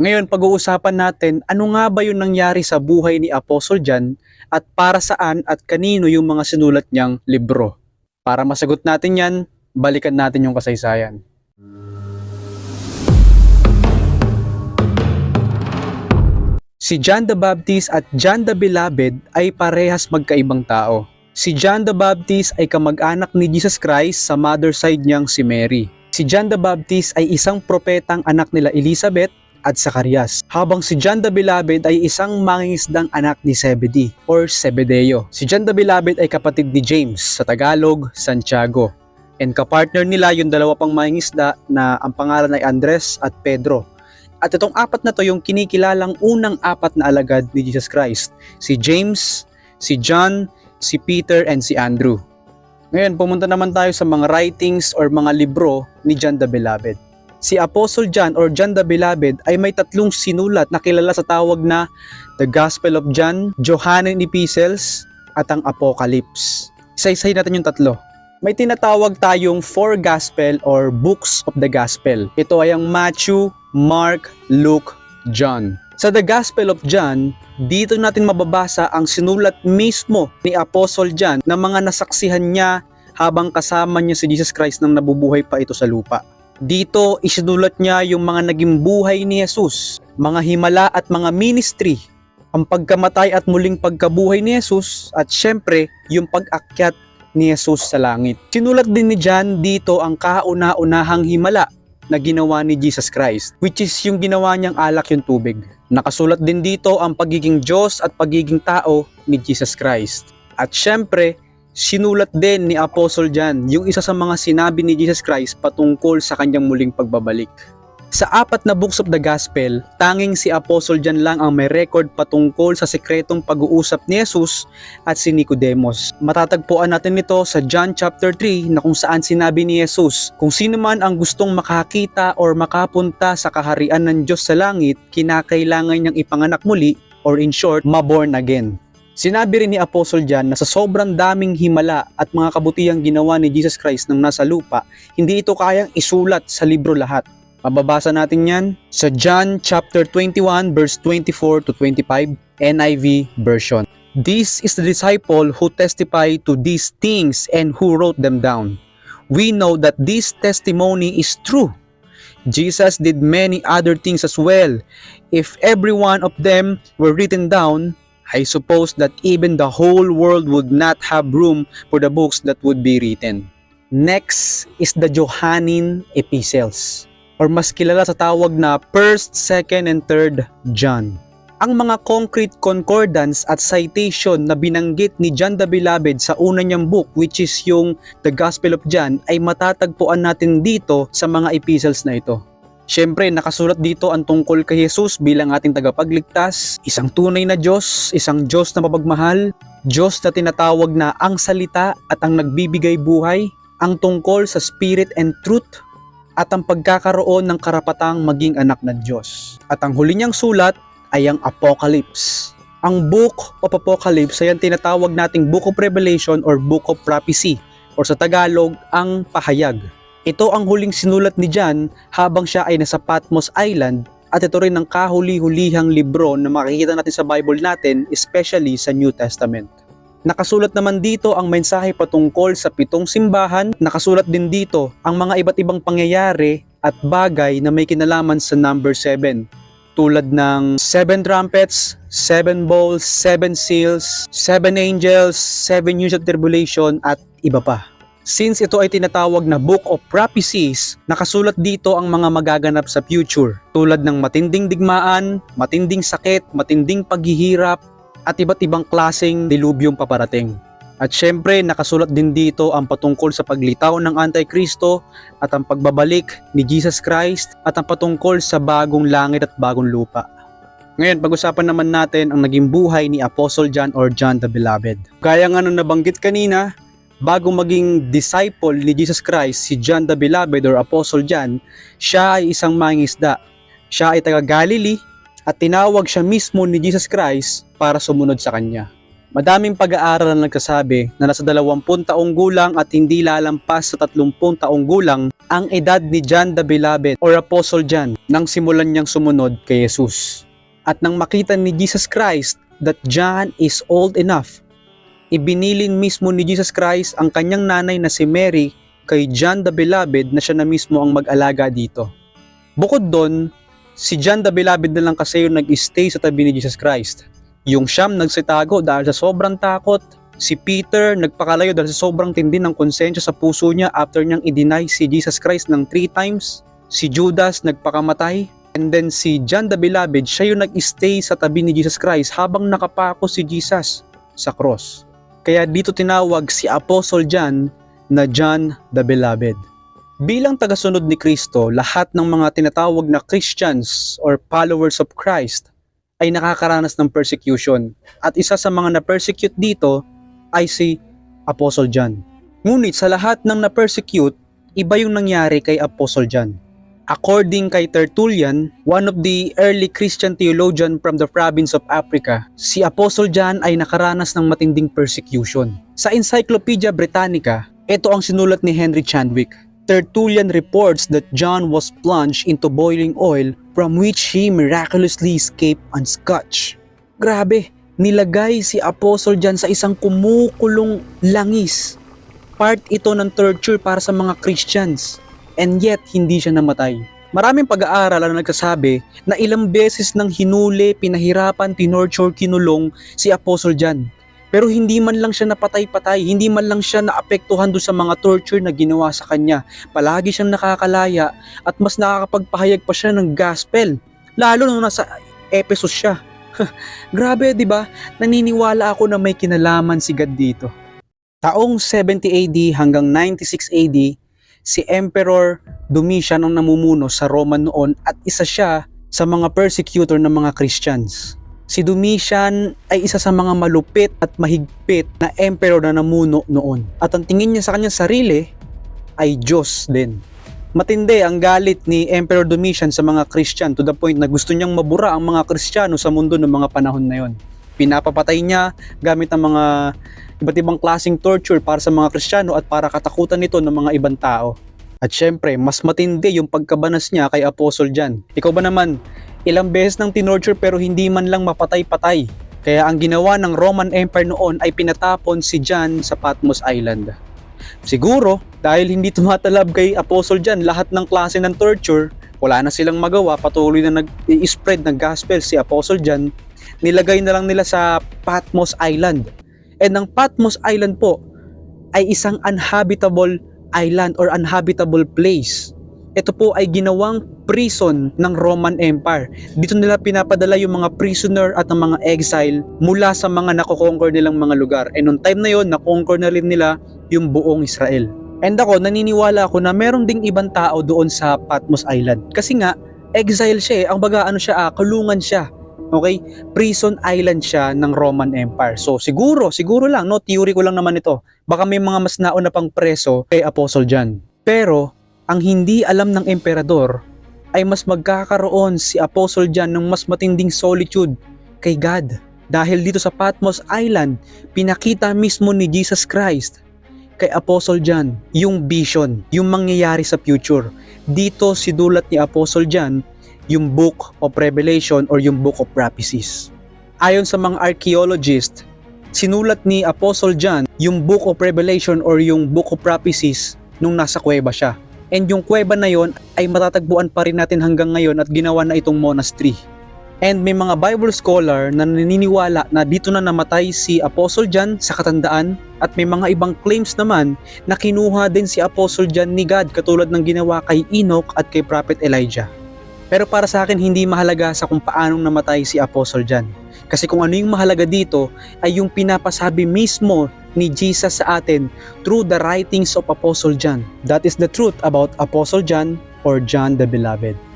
Ngayon, pag-uusapan natin ano nga ba yung nangyari sa buhay ni Apostle John at para saan at kanino yung mga sinulat niyang libro. Para masagot natin yan, balikan natin yung kasaysayan. Si John the Baptist at John the Beloved ay parehas magkaibang tao. Si John the Baptist ay kamag-anak ni Jesus Christ sa mother side niyang si Mary. Si John the Baptist ay isang propetang anak nila Elizabeth at Zacarias. Habang si John the Beloved ay isang mangingisdang anak ni Zebedee or Zebedeo. Si John the Beloved ay kapatid ni James sa Tagalog, Santiago. And kapartner nila yung dalawa pang mangingisda na ang pangalan ay Andres at Pedro. At itong apat na to yung kinikilalang unang apat na alagad ni Jesus Christ. Si James, si John, si Peter, and si Andrew. Ngayon, pumunta naman tayo sa mga writings or mga libro ni John the Beloved. Si Apostle John or John the Beloved ay may tatlong sinulat na kilala sa tawag na The Gospel of John, Johannine Epistles, at ang Apocalypse. Isa-isay natin yung tatlo. May tinatawag tayong four gospel or books of the gospel. Ito ay ang Matthew, Mark, Luke, John. Sa The Gospel of John, dito natin mababasa ang sinulat mismo ni Apostle John na mga nasaksihan niya habang kasama niya si Jesus Christ nang nabubuhay pa ito sa lupa. Dito isinulat niya yung mga naging buhay ni Jesus, mga himala at mga ministry, ang pagkamatay at muling pagkabuhay ni Jesus at syempre yung pag-akyat ni Jesus sa langit. Sinulat din ni John dito ang kauna-unahang himala na ginawa ni Jesus Christ, which is yung ginawa niyang alak yung tubig. Nakasulat din dito ang pagiging Diyos at pagiging tao ni Jesus Christ. At syempre, sinulat din ni Apostle John yung isa sa mga sinabi ni Jesus Christ patungkol sa kanyang muling pagbabalik. Sa apat na books of the gospel, tanging si Apostle John lang ang may record patungkol sa sekretong pag-uusap ni Jesus at si Nicodemus. Matatagpuan natin ito sa John chapter 3 na kung saan sinabi ni Jesus, kung sino man ang gustong makakita or makapunta sa kaharian ng Diyos sa langit, kinakailangan niyang ipanganak muli or in short, maborn again. Sinabi rin ni Apostle John na sa sobrang daming himala at mga kabutihang ginawa ni Jesus Christ nang nasa lupa, hindi ito kayang isulat sa libro lahat. Mababasa natin yan sa John chapter 21 verse 24 to 25 NIV version. This is the disciple who testify to these things and who wrote them down. We know that this testimony is true. Jesus did many other things as well. If every one of them were written down, I suppose that even the whole world would not have room for the books that would be written. Next is the Johannine Epistles or mas kilala sa tawag na 1st, 2nd, and 3rd John. Ang mga concrete concordance at citation na binanggit ni John the Beloved sa una niyang book which is yung The Gospel of John ay matatagpuan natin dito sa mga epistles na ito. Siyempre, nakasulat dito ang tungkol kay Jesus bilang ating tagapagligtas, isang tunay na Diyos, isang Diyos na mapagmahal, Diyos na tinatawag na ang salita at ang nagbibigay buhay, ang tungkol sa spirit and truth, at ang pagkakaroon ng karapatang maging anak ng Diyos. At ang huli niyang sulat ay ang Apocalypse. Ang Book of Apocalypse ay ang tinatawag nating Book of Revelation or Book of Prophecy or sa Tagalog, ang pahayag. Ito ang huling sinulat ni John habang siya ay nasa Patmos Island at ito rin ang kahuli-hulihang libro na makikita natin sa Bible natin, especially sa New Testament. Nakasulat naman dito ang mensahe patungkol sa pitong simbahan. Nakasulat din dito ang mga iba't ibang pangyayari at bagay na may kinalaman sa number 7 tulad ng 7 trumpets, 7 bowls, 7 seals, 7 angels, 7 years of tribulation at iba pa. Since ito ay tinatawag na Book of Prophecies, nakasulat dito ang mga magaganap sa future tulad ng matinding digmaan, matinding sakit, matinding paghihirap, at iba't ibang klaseng dilubyong paparating. At syempre, nakasulat din dito ang patungkol sa paglitaw ng Antikristo at ang pagbabalik ni Jesus Christ at ang patungkol sa bagong langit at bagong lupa. Ngayon, pag-usapan naman natin ang naging buhay ni Apostle John or John the Beloved. Gaya nga nung nabanggit kanina, bago maging disciple ni Jesus Christ, si John the Beloved or Apostle John, siya ay isang mangisda. Siya ay taga Galilee at tinawag siya mismo ni Jesus Christ para sumunod sa kanya. Madaming pag-aaral na nagsasabi na nasa 20 taong gulang at hindi lalampas sa 30 taong gulang ang edad ni John the Beloved or Apostle John nang simulan niyang sumunod kay Jesus. At nang makita ni Jesus Christ that John is old enough, ibinilin mismo ni Jesus Christ ang kanyang nanay na si Mary kay John the Beloved na siya na mismo ang mag-alaga dito. Bukod doon, si John the Beloved na lang kasi yung nag-stay sa tabi ni Jesus Christ. Yung siyam nagsitago dahil sa sobrang takot. Si Peter nagpakalayo dahil sa sobrang tindi ng konsensya sa puso niya after niyang i-deny si Jesus Christ ng three times. Si Judas nagpakamatay. And then si John the Beloved, siya yung nag-stay sa tabi ni Jesus Christ habang nakapako si Jesus sa cross. Kaya dito tinawag si Apostle John na John the Beloved. Bilang tagasunod ni Kristo, lahat ng mga tinatawag na Christians or followers of Christ ay nakakaranas ng persecution. At isa sa mga na-persecute dito ay si Apostle John. Ngunit sa lahat ng na-persecute, iba yung nangyari kay Apostle John. According kay Tertullian, one of the early Christian theologian from the province of Africa, si Apostle John ay nakaranas ng matinding persecution. Sa Encyclopedia Britannica, ito ang sinulat ni Henry Chandwick. Tertullian reports that John was plunged into boiling oil from which he miraculously escaped unscotched. Grabe, nilagay si Apostle John sa isang kumukulong langis. Part ito ng torture para sa mga Christians and yet hindi siya namatay. Maraming pag-aaral ang nagsasabi na ilang beses nang hinuli, pinahirapan, tinorture, kinulong si Apostle John. Pero hindi man lang siya napatay-patay, hindi man lang siya naapektuhan doon sa mga torture na ginawa sa kanya. Palagi siyang nakakalaya at mas nakakapagpahayag pa siya ng gospel. Lalo nung nasa Ephesus siya. Grabe, di ba? Naniniwala ako na may kinalaman si God dito. Taong 70 AD hanggang 96 AD, si Emperor Domitian ang namumuno sa Roma noon at isa siya sa mga persecutor ng mga Christians. Si Domitian ay isa sa mga malupit at mahigpit na emperor na namuno noon. At ang tingin niya sa kanyang sarili ay Diyos din. Matindi ang galit ni Emperor Domitian sa mga Christian to the point na gusto niyang mabura ang mga Kristiyano sa mundo ng mga panahon na yon. Pinapapatay niya gamit ang mga iba't ibang klaseng torture para sa mga Kristiyano at para katakutan nito ng mga ibang tao. At syempre, mas matindi yung pagkabanas niya kay Apostle John. Ikaw ba naman, ilang beses nang tinorture pero hindi man lang mapatay-patay. Kaya ang ginawa ng Roman Empire noon ay pinatapon si John sa Patmos Island. Siguro, dahil hindi tumatalab kay Apostle John lahat ng klase ng torture, wala na silang magawa, patuloy na nag-spread ng gospel si Apostle John, nilagay na lang nila sa Patmos Island. And ang Patmos Island po ay isang unhabitable island or unhabitable place. Ito po ay ginawang prison ng Roman Empire. Dito nila pinapadala yung mga prisoner at ang mga exile mula sa mga nakokonquer nilang mga lugar. And on time na yon, nakonquer na rin nila yung buong Israel. And ako, naniniwala ako na meron ding ibang tao doon sa Patmos Island. Kasi nga, exile siya eh. Ang baga ano siya, ah, kulungan siya. Okay? Prison island siya ng Roman Empire. So siguro, siguro lang, no, theory ko lang naman ito. Baka may mga mas nauna pang preso kay Apostle John. Pero ang hindi alam ng emperador ay mas magkakaroon si Apostle John ng mas matinding solitude kay God. Dahil dito sa Patmos Island, pinakita mismo ni Jesus Christ kay Apostle John yung vision, yung mangyayari sa future. Dito sinulat ni Apostle John yung Book of Revelation or yung Book of Prophecies. Ayon sa mga archaeologist, sinulat ni Apostle John yung Book of Revelation or yung Book of Prophecies nung nasa kuweba siya. And yung kuweba na yon ay matatagpuan pa rin natin hanggang ngayon at ginawa na itong monastery. And may mga Bible scholar na naniniwala na dito na namatay si Apostle John sa katandaan at may mga ibang claims naman na kinuha din si Apostle John ni God katulad ng ginawa kay Enoch at kay Prophet Elijah. Pero para sa akin hindi mahalaga sa kung paanong namatay si Apostle John. Kasi kung ano yung mahalaga dito ay yung pinapasabi mismo ni Jesus sa atin through the writings of Apostle John. That is the truth about Apostle John or John the Beloved.